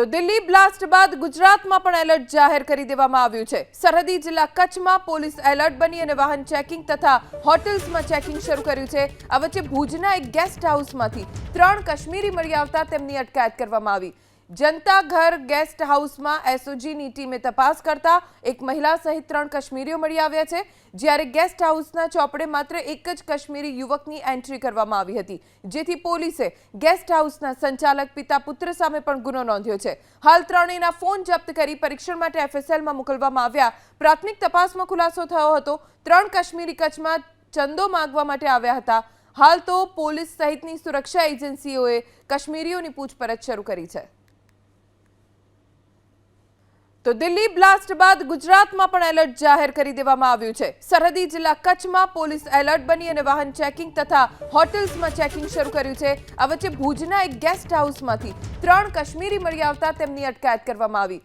તો દિલ્હી બ્લાસ્ટ બાદ ગુજરાતમાં પણ એલર્ટ જાહેર કરી દેવામાં આવ્યું છે. સરહદી જિલ્લા કચ્છમાં પોલીસ એલર્ટ બની અને વાહન ચેકિંગ તથા હોટેલ્સમાં ચેકિંગ શરૂ કર્યું છે. આ વચ્ચે ભુજના એક ગેસ્ટ હાઉસમાંથી ત્રણ કાશ્મીરી મળી આવતા તેમની અટકાયત કરવામાં આવી. જનતા ઘર ગેસ્ટ હાઉસમાં એસઓજીની ટીમે તપાસ કરતા એક મહિલા સહિત ત્રણ કાશ્મીરીઓ મળી આવ્યા છે. જ્યારે ગેસ્ટ હાઉસના ચોપડે માત્ર એક જ કાશ્મીરી યુવકની એન્ટ્રી કરવામાં આવી હતી. જેથી પોલીસે ગેસ્ટ હાઉસના સંચાલક પિતા પુત્ર સામે પણ ગુનો નોંધ્યો છે. હાલ ત્રણેયના ફોન જપ્ત કરી પરીક્ષણ માટે એફએસએલમાં મોકલવામાં આવ્યા. પ્રાથમિક તપાસમાં ખુલાસો થયો હતો. ત્રણ કાશ્મીરી કચ્છમાં ચંદો માગવા માટે આવ્યા હતા. હાલ તો પોલીસ સહિતની સુરક્ષા એજન્સીઓએ કાશ્મીરીઓની પૂછપરછ શરૂ કરી છે. તો દિલ્હી બ્લાસ્ટ બાદ ગુજરાતમાં પણ એલર્ટ જાહેર કરી દેવામાં આવ્યું છે. સરહદી જિલ્લા કચ્છમાં પોલીસ એલર્ટ બની અને વાહન ચેકિંગ તથા હોટેલ્સમાં ચેકિંગ શરૂ કર્યું છે. આ વચ્ચે ભુજના એક ગેસ્ટ હાઉસમાંથી ત્રણ કાશ્મીરી મળી આવતા તેમની અટકાયત કરવામાં આવી.